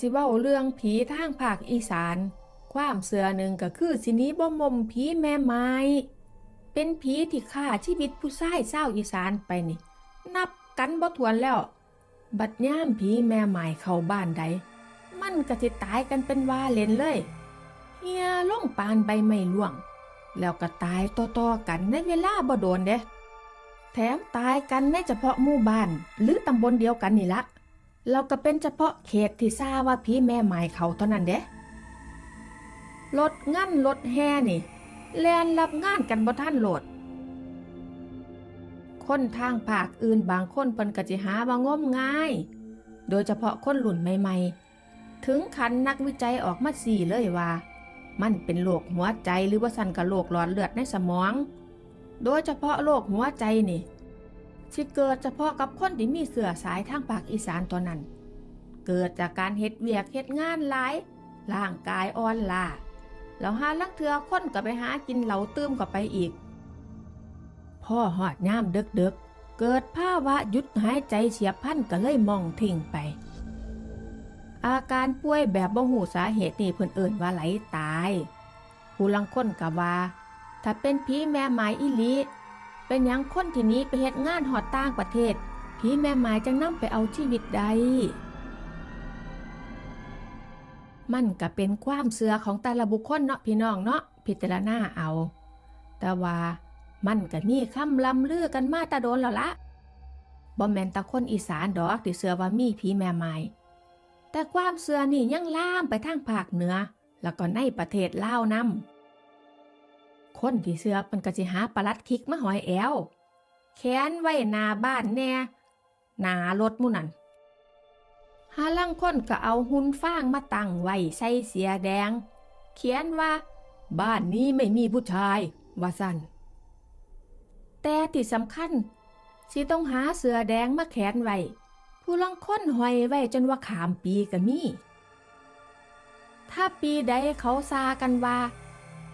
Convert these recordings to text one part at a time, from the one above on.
สิเว้าเรื่องผีทางภาคอีสาน ความเสือหนึ่งก็คือสินี้บ่มมผีแม่ไม้ เป็นผีที่ฆ่าชีวิตผู้ชายเศร้าอีสานไปนี่ นับกันบ่ถวนแล้ว บัดย่ามผีแม่ไม้เข้าบ้านใด มันก็สิตายกันเป็นว่าเล่นเลย เฮียล่องปานใบไม้ล่วง แล้วก็ตายต่อๆกันในเวลาบ่โดนเด้แถมตายกันในเฉพาะหมู่บ้านหรือตำบลเดียวกันนี่ละ เราก็เป็นเฉพาะเขตที่ทราบว่าพี่แม่หมายเขาเท่านั้นเด้รถงั้นรถแห่นี่ แลนรับงานกันบ่ท่านโหลด คนทางภาคอื่นบางคนเปิ้นก็สิหาว่างมง่าย โดยเฉพาะคนรุ่นใหม่ ๆ ถึงขันนักวิจัยออกมาสี่เลยว่า มันเป็นโรคหัวใจหรือว่าสันกับโรคหลอดเลือดในสมอง โดยเฉพาะโรคหัวใจนี่ สิเกิดเฉพาะกับคนที่มีเสือสายทางภาคอีสานตัวนั้น เกิดจากการเฮ็ดเวียกเฮ็ดงานหลายร่างกายอ่อนล้าแล้วหาลังเทือคนก็ไปหากินเหลาตื้มก็ไปอีก พ่อหอดย่ามเดึกๆกเกิดภาวะหยุดหายใจเฉียบพลันก็เลยมองทิ้งไป อาการป่วยแบบบ่หูสาเหตุนี่เพิ่นเอิ่นว่าไหลตาย ผู้ลังคนกะว่า ถ้าเป็นผีแม่หมายอีหลี เป็นยังคนที่นี้ไปเฮ็ดงานหอดต่างประเทศผีแม่หมายจังนำไปเอาชีวิตใดมันก็เป็นความเสือของแต่ละบุคคลเนาะพี่น้องเนาะพิจารณาเอา แต่ว่ามันก็มีคำลำลือกันมาตะโดนแล้วละบ่แม่นตะคนอีสานดอกที่เสือว่ามีผีแม่ไม้แต่ความเสือนี่ยังล่ามไปทางภาคเหนือ แล้วก็ในประเทศลาวนำ คนที่เสือมันก็สิหาปลัดคิกมาหอยแอวแขนไว้หน้าบ้านแน่หน้ารถมู่นั่นหาลังคนก็เอาหุ่นฟางมาตั้งไว้ใส่เสียแดง เขียนว่า บ้านนี้ไม่มีผู้ชายว่าสั่นแต่ที่สำคัญสิต้องหาเสือแดงมาแขวนไว้ผู้ลังค้นหอยไว้จนว่าขามปีก็มี ถ้าปีใดเขาซากันว่า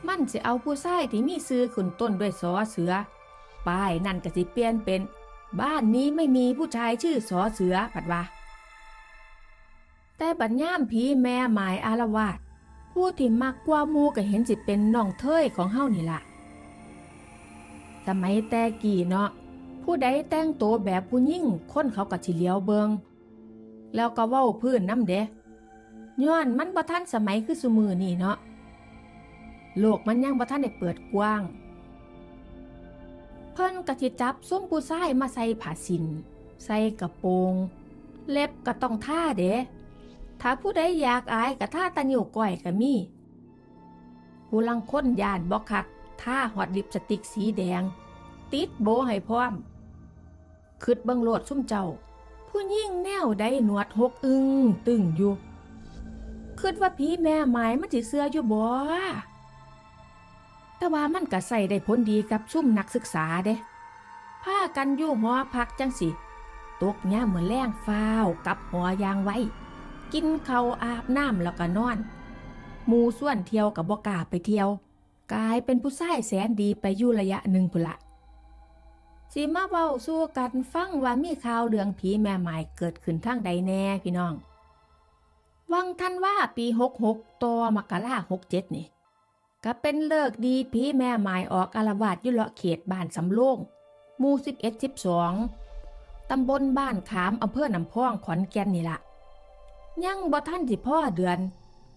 มันสิเอาผู้ชายที่มีซื้อขุนต้นด้วยสอเสือ ป้ายนั่นก็สิเปลี่ยนเป็น บ้านนี้ไม่มีผู้ชายชื่อสอเสือปัดว่าแต่บัดย่ามผีแม่หมายอารวาสผู้ที่มักกว่ามูก็เห็นสิเป็นน้องเทยของเฮานี่ละสมัยแต่กี่เนาะผู้ใดแต่งตัวแบบผู้ยิ่งคนเขาก็สิเลียวเบิงแล้วก็เว้าพื้นน้ำเดะย้อนมันบ่ทันสมัยคือสมือนี่เนาะ โลกมันยังบ่ทันได้เปิดกว้าง เพิ่นก็สิจับส้มผู้ชายมาใส่ผ้าสิน ใส่กระโปรง เล็บก็ต้องท่าเด้ถ้าผู้ใดอยากอายก็ท่าตะนิ้วก้อยก็มี ผู้ลังค้นยานบ่คักท่าหอดลิปสติกสีแดง ติดโบให้พร้อมคืดเบังโลดซุ่มเจ้า ผู้ยิ่งแนวใดหนวดหกอึงตึงอยู่คิดว่าผีแม่หมายมันสิเสื้ออยู่บ่ แต่ว่ามันก็ใส่ได้ผลดีกับซุ่มนักศึกษาเด้ผ้ากันยู่หอพักจังสิตกย่ามเหมือนแรงฟ้าวกับหอยางไว้ กินเขาอาบน้ำแล้วก็นอน หมูส่วนเที่ยวกับบอกาไปเที่ยว กลายเป็นผู้ชายแสนดีไปอยู่ระยะหนึ่งพุ่นละสิมาเว้าสู้กันฟังว่ามีข่าวเรื่องผีแม่หมายเกิดขึ้นทางใดแน่พี่น้อง วังท่านว่าปีหกหกตอมกราหกเจ็ดนี่ ก็เป็นเลิกดีผีแม่หมายออกอารวาสยุเลาะเขตบ้านสำโรงหมู่สิบเอ็ดสิบสองตำบลบ้านขามอำเภอน้ำพองขอนแก่นนี่ละยังบ่ท่านสิพ่อเดือน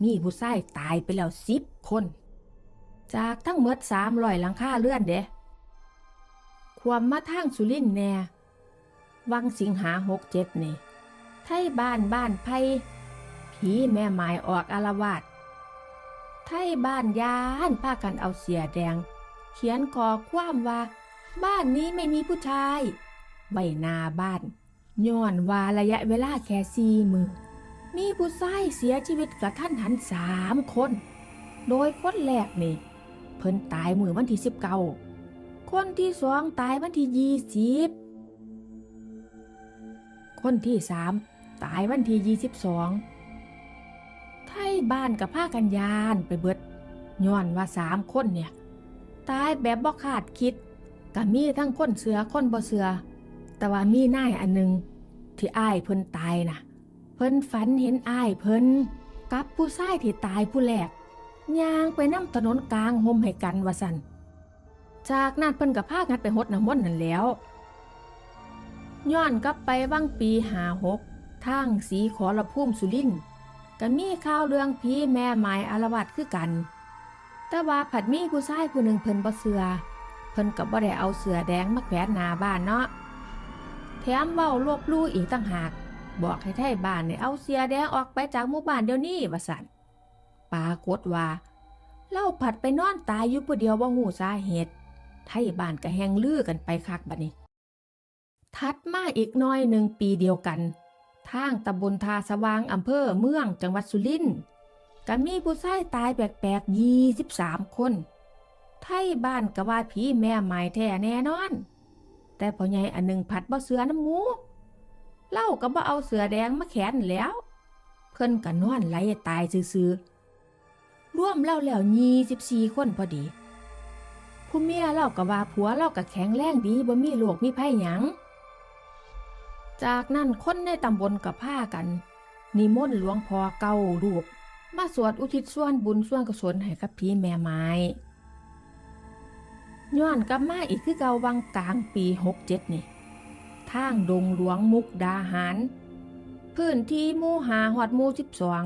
มีผู้ชายตายไปแล้วสิบคน จากทั้งหมดสามร้อยหลังค่าเลื่อนเด้ความมาทางสุรินทร์แน่วังสิงหาหกเจ็ดนี่ ไทยบ้านบ้านไผ่ผีแม่หมายออกอารวาส ไทยบ้านยานพากันเอาเสียแดง เขียนขอความว่า บ้านนี้ไม่มีผู้ชายใบหน้าบ้านย้อนว่าระยะเวลาแค่สี่มือมีผู้ชายเสียชีวิตกับท่านหันสามคน โดยคนแรกนี่ เพิ่นตายมือวันที่สิบเก้าคนที่สองตายวันที่ยี่สิบคนที่สามตายวันที่ยี่สิบสอง บ้านกับผ้ากันยานไปเบิดย้อนว่าสามคนเนี่ย ตายแบบบ่คาดคิดก็มีทั้งคนเสือคนบ่เสือ แต่ว่ามีนายอันหนึง ที่อ้ายเพิ่นตายนะเพิ่นฝันเห็นอ้ายเพิ่นกับผู้ชายที่ตายผู้แรกย่างไปนํถนนกลางห่มให้กันว่าซั่นจากนั้นเพิ่นก็พากันไปหดน้ำมนต์นั่นแล้วย้อนกลับไปวังปีหาหกทางสีขอระพุ่มสุรินทร์ ก็มีข่าวเรื่องผีแม่ไม้อารวาสคือกัน แต่ว่าผัดมีผู้ชายผู้หนึ่งเพิ่นบ่เสือ เพิ่นก็บ่ได้เอาเสือแดงมาแขวนหน้าบ้านเนาะ แถมเว้าลบลู่อีกต่างหาก บอกให้ไทบ้านเนี่ยเอาเสือแดงออกไปจากหมู่บ้านเดี๋ยวนี้ว่าซั่นปากฏว่าเล่าผัดไปนอนตายอยู่ผู้เดียวบ่ฮู้สาเหตุ ไทบ้านก็แฮงลือกันไปคักบัดนี้ถัดมาอีกน้อยหนึ่งปีเดียวกัน ทางตำบลทาสว่างอำเภอเมืองจังหวัดสุรินทร์ก็มีผู้ชายตายแปลกๆยี่สิบสามคน ไทยบ้านก็ว่าผีแม่หมายแท้แน่นอน แต่พ่อใหญ่อันหนึ่งผัดบ่เสือน้ำมูเล่าก็บ่เอาเสือแดงมาแขนแล้ว เพิ่นก็นอนไหลตายซื่อๆร่วมเล่าแล้วยี่สิบสี่คนพอดีผู้เมียเล่าก็ว่าผัวเล่าก็แข็งแรงดีบ่มีโรคมีภัยหยัง จากนั้นคนในตำบลกับผ้ากัน นิมนต์หลวงพ่อเก้ารูป มาสวดอุทิศส่วนบุญส่วนกุศลให้กับผีแม่ไม้ย้อนกลับมาอีกคือเกาวังกลางปีหกเจ็ดนี่ทางดงหลวงมุกดาหาร พื้นที่มู่หาหอดมู่สิบสอง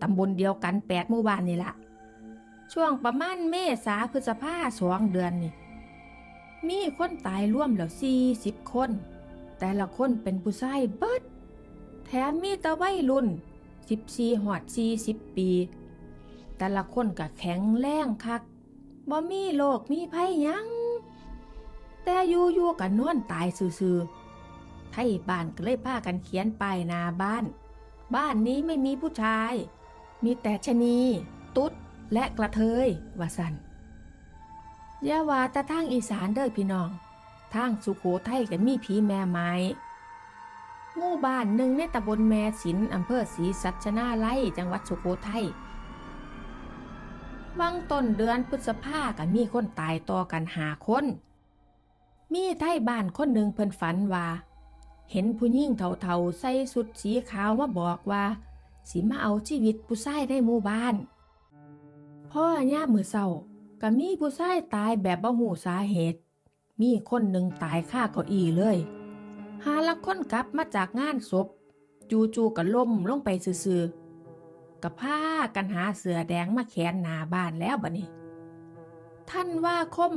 ตำบลเดียวกันแปดหมู่บ้านนี่ละช่วงประมาณเมษาพฤษภาสองเดือนนี่ มีคนตายร่วมแล้วสี่สิบคน แต่ละคนเป็นผู้ชายเบิด แถมมีตะวัยรุ่นสิบสี่หอดสี่สิบปี แต่ละคนก็แข็งแรงคักบ่มีโรคมีภัยยัง แต่อยู่ยู่ๆกันนอนตายซื่อๆไทยบ้านก็เลยพากันเขียนป้ายนาบ้าน บ้านนี้ไม่มีผู้ชาย มีแต่ชะนี ตุ๊ด และกระเทยว่าสันอย่าว่าต่ทางอีสานเด้อพี่น้อง ทางสุโขทัยก็มีผีแม่ไม้หมู่บ้านหนึ่งในตำบลแม่สินอำเภอศรีสัชนาไลจังหวัดสุโขทัยวังต้นเดือนพฤษภาก็มีคนตายต่อกันหาคน มีไทยบ้านคนหนึ่งเพิ่นฝันว่า เห็นผู้หญิงเฒ่าๆใส่สุดสีขาวมาบอกว่าสิมาเอาชีวิตผู้ชายในหมู่บ้าน พ่อย่ามือเศร้าก็มีผู้ชายตายแบบบ่หูสาเหตุ มีคนหนึ่งตายค่าเก้าอี้เลย หาลักคนกลับมาจากงานศพ จู่ๆก็ล่มลงไปซื่อๆกับผ้ากันหาเสือแดงมาแขวนหนาบ้านแล้วบัดนี้ท่านว่าคม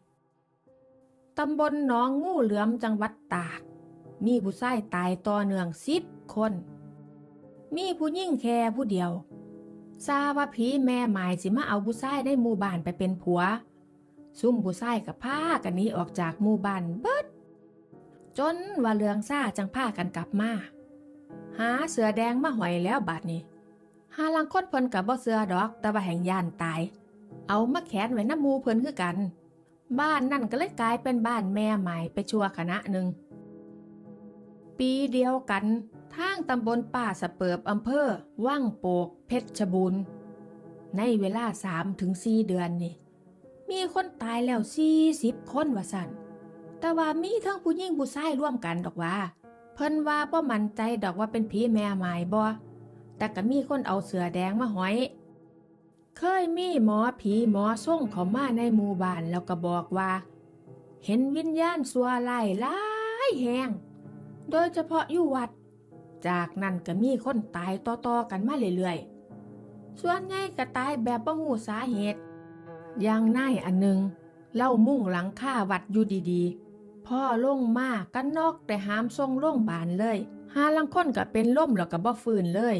2564 ตำบลหนองงูเหลือมจังหวัดตาก มีผู้ชายตายต่อเนื่องสิบคน มีผู้ยิ่งแค่ผู้เดียวทราบว่าผีแม่หมายสิมาเอาผู้ชายในหมู่บ้านไปเป็นผัว ซุ่มผู้ชายกับผ้ากันนี้ออกจากหมู่บ้านเบิด จนว่าเรืองซ่าจังผ้ากันกลับมา หาเสือแดงมาหอยแล้วบาดนี้หาลังคนเพิ่นกับบ่เสือดอก แต่ว่าแห่งย่านตาย เอามาแขนไว้น้ำมูเพิ่นคือกัน บ้านนั่นก็เลยกลายเป็นบ้านแม่ใหม่ไปชั่วคณะหนึ่ง ปีเดียวกันทางตำบลป่าสะเปิบอำเภอว่างโปกเพชรบูรณ์ในเวลาสามถึงสี่เดือนนี่ มีคนตายแล้วสี่สิบคนว่าสันแต่ว่ามีทั้งผู้หญิงผู้ชายร่วมกันดอกว่า เพิ่นว่าบ่มั่นใจดอกว่าเป็นผีแม่หมายบ่แต่ก็มีคนเอาเสือแดงมาหอย เคยมีหมอผีหมอส่งเขามาในหมู่บ้านแล้วก็บอกว่า เห็นวิญญาณสัวไล่หลายแหงโดยเฉพาะอยู่วัด จากนั้นก็มีคนตายต่อๆกันมาเรื่อยๆ ส่วนใหญ่ก็ตายแบบบ่หูสาเหตุ ยางนายอันหนึง เล่ามุ่งหลังค่าวัดอยู่ดีๆ พ่อลงมากันนอกแต่หามทรงโรงบานเลยหาลังค้นก็เป็นล่มแล้วก็บ่ฟื้นเลย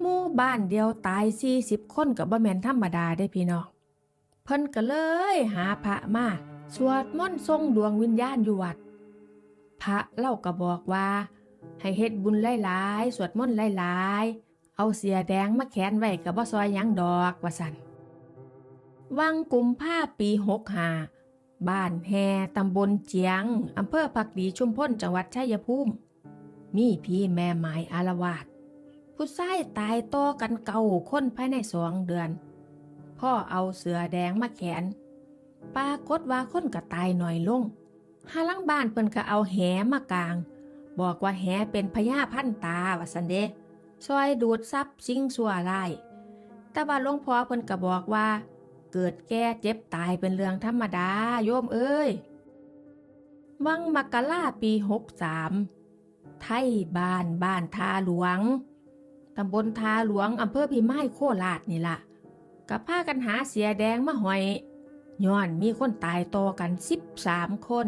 หมู่บ้านเดียวตายสี่สิบคนกับบ่แมนธรรมดาได้พี่น้องเพิ่นก็เลยหาพระมาสวดมนต์ทรงดวงวิญญาณอยู่วัด พระเล่าก็บอกว่า ให้เฮ็ดบุญหลายๆ สวดมนต์หลายๆ เอาเสียแดงมาแขนไว้กับบ่ซอยยังดอกว่าสัน วังกุมภาปีหกหาบ้านแฮตำบลเจียง อำเภอผักดีชุมพลจังหวัดชัยภูมิ มีพี่แม่หมายอารวาสผู้ชายตายต่อกันเก่าคนภายในสองเดือน พ่อเอาเสือแดงมาแขน ปากฏว่าคนก็ตายหน่อยลงหาลังบ้านเพิ่นก็เอาแหมากาง บอกว่าแหเป็นพญาพันตาว่าสันเดซอยดูดซับสิ่งชั่วร้ายแต่ว่าหลวงพ่อเพิ่นก็บอกว่า เกิดแก่เจ็บตายเป็นเรื่องธรรมดาโยมเอ้ย วังมกราปีหกสามไทยบ้านบ้านทาหลวง ตำบลทาหลวงอำเภอพิมายโคราชนี่ล่ะกับพากันหาเสียแดงมาหอยย้อนมีคนตายต่อกันสิบสามคน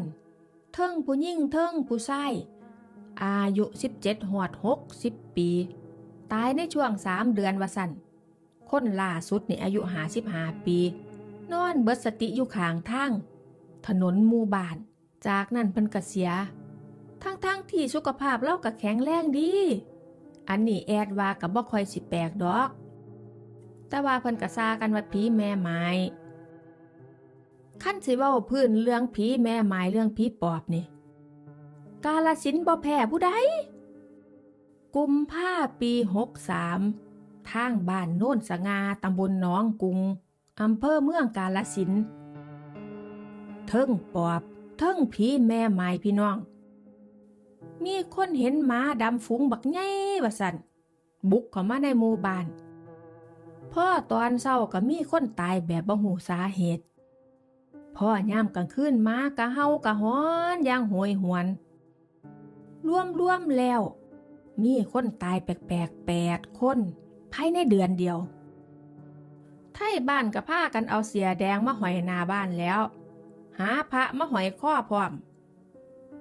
เทิงผู้ยิ่งเทิงผู้ชายอายุสิบเจ็ดหอดหกสิบปี ตายในช่วงสามเดือนวสัน คนล่าสุดนี่อายุหาสิบหาปี นอนเบิดสติอยู่ข้างทางถนนหมู่บ้าน จากนั้นเพิ่นก็เสีย ทั้งๆทที่สุขภาพเราก็แข็งแรงดี อันนี้แอดว่ากับบ่คอยสิแปลกดอก แต่ว่าเพิ่นก็ซากันว่าผีแม่ไม้ขั้นสิเว้าพื้นเรื่องผีแม่ไม้เรื่องผีปอบนี่ กาลสินบ่แพ้ผู้ใดกุมภาปีหกสาม ทางบ้านโน่นสงาตำบลหนองกุงอำเภอเมืองกาลสินเทิงปอบเทิงผีแม่ไม้พี่น้อง มีคนเห็นหมาดำฝูงบักใหญ่ว่าสันบุกเข้ามาในหมู่บ้านพ่อตอนเศร้าก็มีคนตายแบบบ่หูสาเหตุ พ่อย่ามกลางคืนมากะเฮากะฮ้อนอย่างโหยหวนรวมๆแล้ว มีคนตายแปลกๆแปดคน ภายในเดือนเดียว ไทยบ้านกับผ้ากันเอาเสียแดงมาหอยนาบ้านแล้ว หาพระมาหอยข้อพร้อม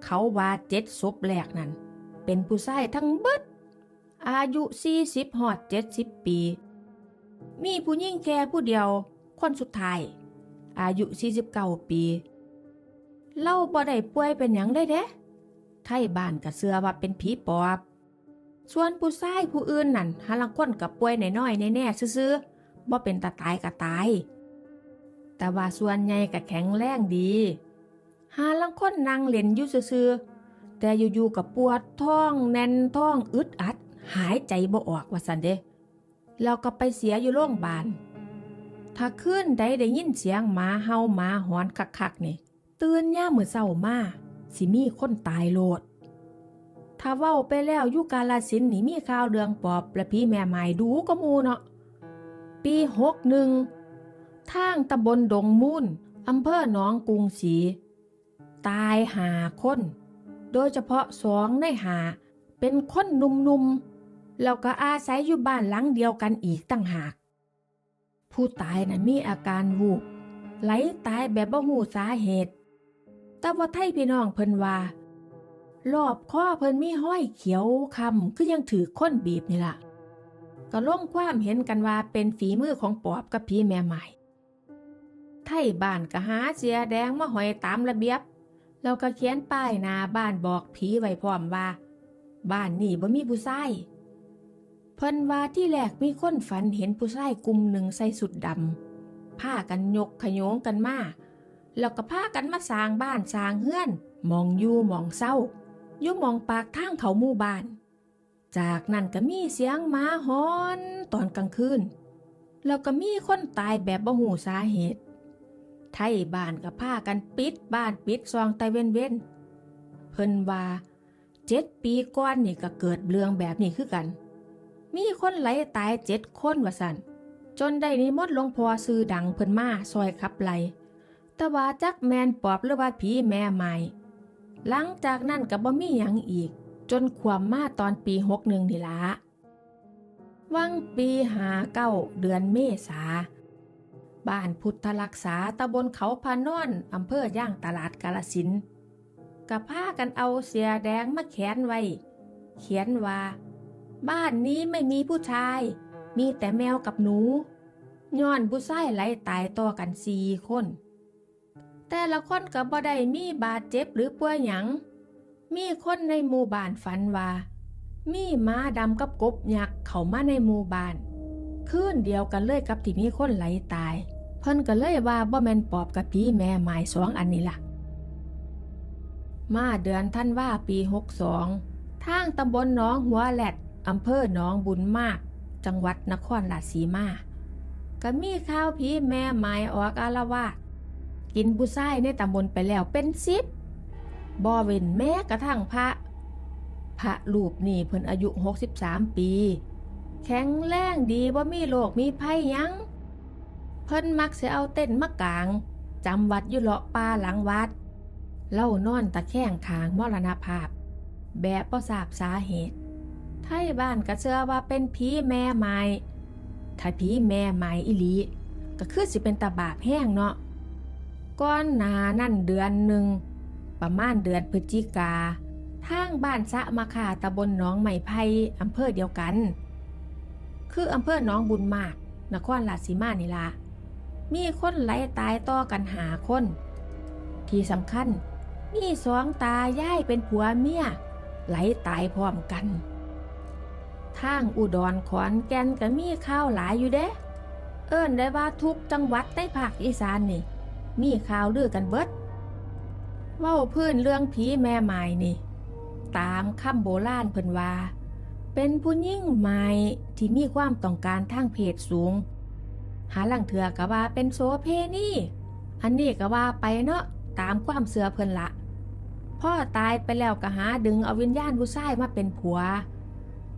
เขาว่าเจ็ดศพแรกนั้นเป็นผู้ชายทั้งเบิด อายุสี่สิบหอดเจ็ดสิบปี มีผู้หญิงแค่ผู้เดียว คนสุดท้าย อายุสี่สิบเก้าปีเล่าบ่ได้ป่วยเป็นหยังได้เด้ไทยบ้านก็เสือว่าเป็นผีปอบ ส่วนผู้ชายผู้อื่นนั่นหาลังคนกับป่วยน้อยๆแน่ๆซื่อๆบ่เป็นตาตายก็ตาย แต่ว่าส่วนใหญ่ก็แข็งแรงดี หาลังคนนั่งเล่นอยู่ซื่อๆแต่อยู่ๆกับปวดท้องแน่นท้องอึดอัด หายใจบ่ออกว่าสันเดะเราก็ไปเสียอยู่โรงพยาบาลถ้าคืนใดได้ยินเสียงหมาเห่าหมาหอนคักๆนี่ตื่นย่ามมื้อเช้ามาสิมีคนตายโลด ถ้าเว้าไปแล้วยู่กาลสินนี่มีข่าวเรื่องปอบและพี่แม่ไม้ดูก็มูเนาะ ปีหกหนึ่งทางตำบลดงมูนอำเภอหนองกรุงศรีตายหาคน โดยเฉพาะสองในหา เป็นคนหนุ่มๆแล้วก็อาศัยอยู่บ้านหลังเดียวกันอีกตั้งหาก ผู้ตายน่ะมีอาการวูบไหลตายแบบบ่หูสาเหตุ แต่ว่าไทยพี่น้องเพิ่นว่า รอบข้อเพิ่นมีห้อยเขียวคำคือยังถือค้นบีบนี่ล่ะ ก็ล่งความเห็นกันว่าเป็นฝีมือของปอบกับผีแม่ใหม่ไทยบ้านก็หาเสียแดงมาหอยตามระเบียบ แล้วก็เขียนป้ายหน้าบ้านบอกผีไว้พร้อมว่า บ้านนี่บ่มีผู้ชายเพิ่นว่าที่แรกมีคนฝันเห็นผู้ชายกลุ่มหนึ่งใส่สุดดำผ้ากันยกขยงกันมาแล้วก็พากันมาสร้างบ้านสร้างเฮือน มองอยู่มองเศร้า อยู่มองปากทางเขาหมู่บ้าน จากนั้นก็มีเสียงหมาหอนตอนกลางคืน แล้วก็มีคนตายแบบบ่หูสาเหตุ ไทยบ้านก็พากันปิดบ้านปิดซองไตเว้นเว้น เพิ่นว่าเจ็ดปีก่อนนี่ก็เกิดเรื่องแบบนี้คือกัน มีคนไหลตายเจ็ดคนว่าสันจนได้นิมนต์หลงพอซื้อดังเพิ่นมาซอยขับไหลแต่ว่าจักแมนปอบหรือว่าผีแม่ใหม่ หลังจากนั้นก็บ่มีหยังอีก จนความมาตอนปีหกหนึ่งนี่ละวังปีหาเก้าเดือนเมษาบ้านพุทธรักษาตำบลเขาพานอนอำเภอย่างตลาดกาลสินกับพากันเอาเสียแดงมาแขวนไว้ เขียนว่า บ้านนี้ไม่มีผู้ชาย มีแต่แมวกับหนู ย้อนผู้ชายไหลตายต่อกันสี่คน แต่ละคนก็บ่ได้มีบาดเจ็บหรือป่วยหยัง มีคนในหมู่บ้านฝันว่า มีม้าดำกับกบยักษ์เข้ามาในหมู่บ้านคืนเดียวกันเลยกับที่มีคนไหลตาย เพิ่นก็เลยว่าบ่แม่นปอบกับผีแม่หมายสองอันนี้ล่ะ มาเดือนท่านว่าปีหกสองทางตำบลหนองหัวแหลดอำเภอหนองบุญมาก จังหวัดนครราชสีมา ก็มีข่าวผีแม่หมายออกอารวาส กินผู้ชายในตำบลไปแล้วเป็นสิบบ่เว้นแม้กระทั่งพระ พระรูปนี่เพิ่นอายุ 63 ปี แข็งแรงดีบ่ามีโรคมีภัยยัง เพิ่นมักสิเอาเต้นมากางจำวัดอยู่เลาะป่าหลังวัด เล่านอนตะแคงคางมรณภาพ แบบบ่ทราบสาเหตุไทยบ้านก็เชื่อว่าเป็นผีแม่ไม้ถ้าผีแม่ไม้อีหลี ก็คือสิเป็นตาบาปแห้งเนาะ ก้อนหนานั่นเดือนหนึ่ง ประมาณเดือนพฤศจิกา ทางบ้านสะมาคาตำบลหนองไม้ไผ่อำเภอเดียวกัน คืออำเภอหนองบุญมาก นครราชสีมานี่ละมีคนไหลตายต่อกันหาคน ที่สำคัญ มีสองตายายเป็นผัวเมียไหลตายพร้อมกันทางอุดรขอนแก่นก็มีข่าวหลายอยู่เด้ เอิ้นได้ว่าทุกจังหวัดในภาคอีสานนี่ มีข่าวลือกันเบิด เว้าพื้นเรื่องผีแม่ไม้นี่ ตามคำโบราณเพิ่นว่า เป็นผู้ยิ่งใหม่ที่มีความต้องการทางเพศสูง หาลังเถือก็ว่าเป็นโสเพณีอันนี้ก็ว่าไปเนาะตามความเสือเพิ่นละพ่อตายไปแล้วก็หาดึงเอาวิญญาณผู้ชายมาเป็นผัว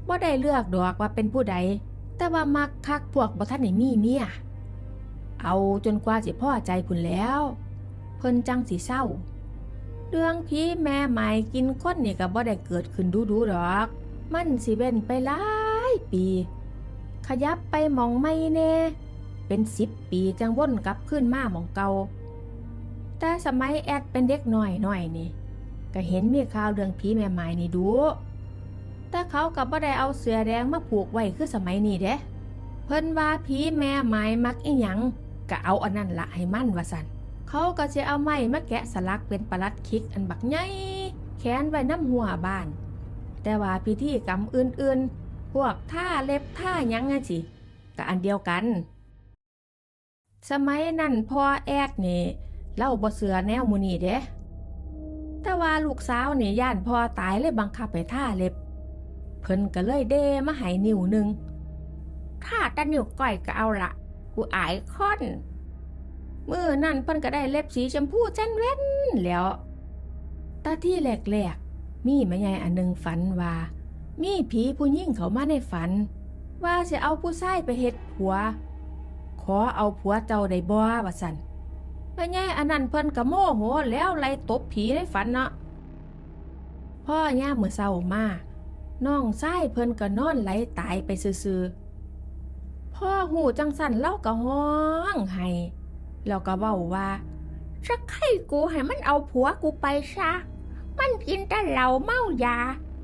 บ่ได้เลือกดอกว่าเป็นผู้ใด แต่ว่ามักคักพวกบ่ทันได้มีเมีย เอาจนกว่าสิพ่อใจพุ่นแล้ว เพิ่นจังสิเศร้า เรื่องผีแม่ใหม่กินคนนี่ก็บ่ได้เกิดขึ้นดูๆดอก มันสิเว้นไปหลายปี ขยับไปมองไม่แน่ เป็นสิบปีจังว่นกลับขึ้นมาหมองเก่าแต่สมัยแอดเป็นเด็กหน้อยหน่อยนี่ ก็เห็นมีข่าวเรื่องผีแม่ไม้นี่ดูแต่เขากับบ่ได้เอาเสือแดงมาผูกไว้คือสมัยนี้เด้ เพิ่นว่าผีแม่ไม้มักอีหยัง ก็เอาอันนั้นละให้มั่นว่าสันเขาก็จะเอาไม้มาแกะสลักเป็นประลัดคิกอันบักใหญ่แขนไว้น้ำหัวบ้าน แต่ว่าพิธีกรรมอื่นๆ พวกท่าเล็บท่ายังไงสิก็อันเดียวกัน สมัยนั้นพ่อแอดนี่เล่าบ่เสือแนวมูนี่เด้แต่ว่าลูกสาวนี่ย่านพ่อตายเลยบังคับไปท่าเล็บ เพิ่นก็เลยเดมาให้นิ้วหนึ่งถ้าแตะนิ้วก้อยก็เอาละ กูอายคอนมือนั่นเพิ่นก็ได้เล็บสีชมพูจันเว้นแล้วตาที่แหลกๆ มีแม่ใหญ่อันหนึ่งฝันว่า มีผีผู้หญิงเขามาในฝัน ว่าจะเอาผู้ชายไปเฮ็ดผัว ขอเอาผัวเจ้าได้บ่ว่าสันแม่ใหญ่อันนั้นเพิ่นก็โมโหแล้วไล่ตบผีในฝันเนาะพ่อย่ามมื้อเช้ามาน้องชายเพิ่นก็นอนไหลตายไปซื่อๆ พ่อหูจังสันเล่าก็ห้องไห้แล้วก็เว้าว่าสักให้กูให้มันเอาผัวกูไปซะมันกินแต่เหล้าเมายา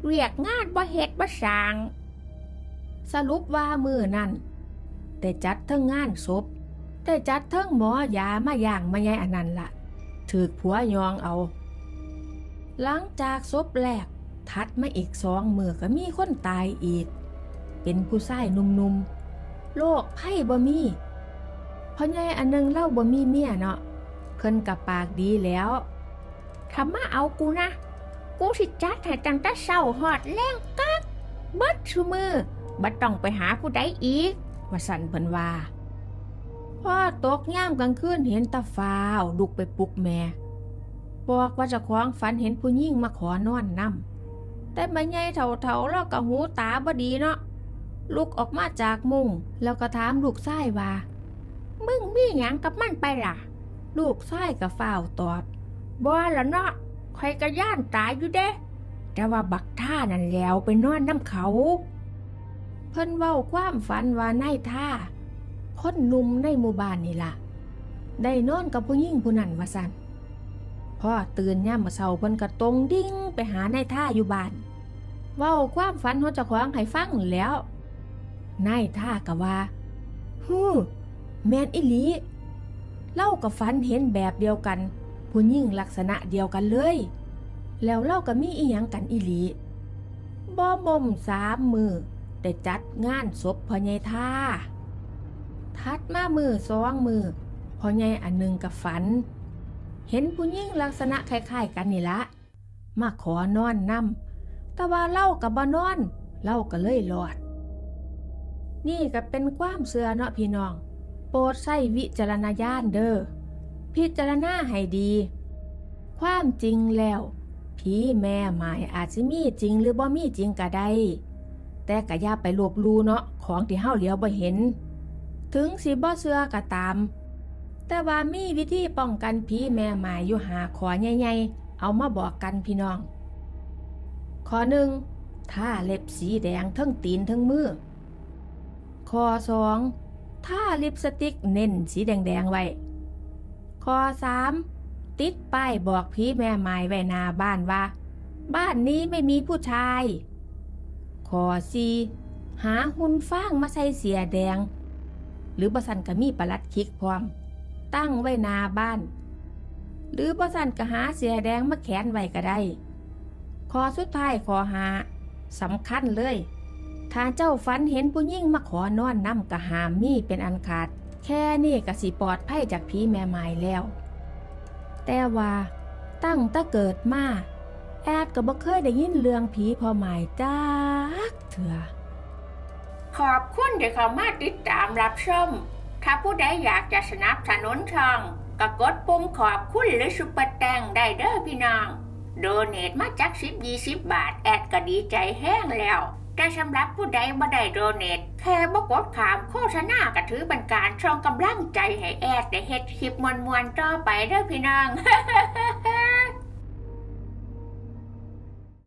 เรียกงานบ่เฮ็ดบ่สาง สรุปว่ามือนั่นแต่จัดเทั้งงานศพแต่จัดเทั้งหมอยามาอย่างมาใยอันนั้นละถือผัวยองเอา หลังจากศพแรกทัดมาอีกสองมือก็มีคนตายอีก เป็นผู้ชายหนุ่มๆ โรคไข้บ่มีพราะไงอันหนึงเล่าบ่มีเมียเนาะเพิ่นกับปากดีแล้วทำมาเอากูนะ กูสิจัดให้ตั้งแต่เช้าหอดแรงกักเบิดชูมือบัดต้องไปหาผู้ใดอีก ว่าสันเพิ่นว่าพ่อตกย่ามกลางคืนเห็นตาฟ้าวลุกไปปลุกแม่ บอกว่าจะคว้องฝันเห็นผู้หญิงมาขอนอนนำแต่มาใหญ่เถ่าๆแล้วก็หูตาบ่ดีเนาะ ลุกออกมาจากมุงแล้วก็ถามลูกชายว่า มึงมีหยังกับมันไปล่ะ ลูกชายก็ฝ้าตอบบ่ละเนาะใครก็ย่านตายอยู่เด้แต่ว่าบักท่านั่นแล้วไปนอนน้ำเขา เพิ่นเว้าความฝันว่านายท่าคนหนุ่มในหมู่บ้านนี่ล่ะได้นอนกับผู้หญิงผู้นั้นว่าซั่นพ่อตื่นย่ามมื้อเช้าเพิ่นก็ตรงดิ่งไปหานายท่าอยู่บ้านเว้าความฝันเของเจ้างให้ฟังแล้ว นายท่าก็ว่าฮู้แมนอีหลีเล่ากับฝันเห็นแบบเดียวกันผู้หญิงลักษณะเดียวกันเลย แล้วเล่าก็มีอีหยังกันอีหลีบ่บ่มสามมือได้จัดงานศพพ่อใหญ่ท่า ทัดมามือสองมือพ่อใหญ่อันหนึ่งกับฝัน เห็นผู้หญิงลักษณะคล้ายๆกันนี่ละมาขอนอนนำแต่ว่าเล่ากับบ่นอน เล่าก็เลยรอด นี่ก็เป็นความเสือเนาะพี่น้อง โปรดใช้วิจารณญาณเด้อ พิจารณาให้ดี ความจริงแล้วผีแม่หมายอาจสิมีจริงหรือบ่มีจริงก็ได้ แต่ก็อย่าไปลบลูเนาะของที่เฮาเหลียวบ่เห็น ถึงสิบ่เชื่อก็ตาม แต่ว่ามีวิธีป้องกันผีแม่หมายอยู่หาขอใหญ่ๆเอามาบอกกันพี่น้อง ข้อหนึ่งท่าเล็บสีแดงทั้งตีนทั้งมือ ข้อสองท่าลิปสติกเน้นสีแดงๆไว้ ข้อสามติดป้ายบอกผีแม่หมายไว้หน้าบ้านว่า บ้านนี้ไม่มีผู้ชาย ข้อสี่หาหุ่นฟางมาใส่เสียแดง หรือบสันก็มีประลัดคิกพร้อม ตั้งไว้หน้าบ้าน หรือบสันก็หาเสียแดงมาแขวนไว้ก็ได้ ข้อสุดท้ายข้อหาสำคัญเลย ถ้าเจ้าฝันเห็นผู้ยิ่งมาขอนอนน้ำกะหามมีเป็นอันขาด แค่นี้ก็สิปลอดภัยจากผีแม่ไม้แล้ว แต่ว่า ตั้งแตะเกิดมาแอดก็บ่เคยได้ยินเรื่องผีพอหมายจักเถื่อขอบคุณที่เข้ามาติดตามรับชม ถ้าผู้ใดอยากจะสนับสนุนช่องก็กดปุ่มขอบคุณหรือซุปเปอร์แตงได้เด้อพี่น้อง โดเนทมาจากสิบยี่สิบบาท แอดก็ดีใจแห้งแล้ว แต่สำหรับผู้ใดบ่ได้โดเนตแค่บ่กดขามโฆษณากระถือเป็นการช่องกำลังใจให้แอดได้เฮ็ดคลิปมวนๆต่อไปเด้อพี่น้อง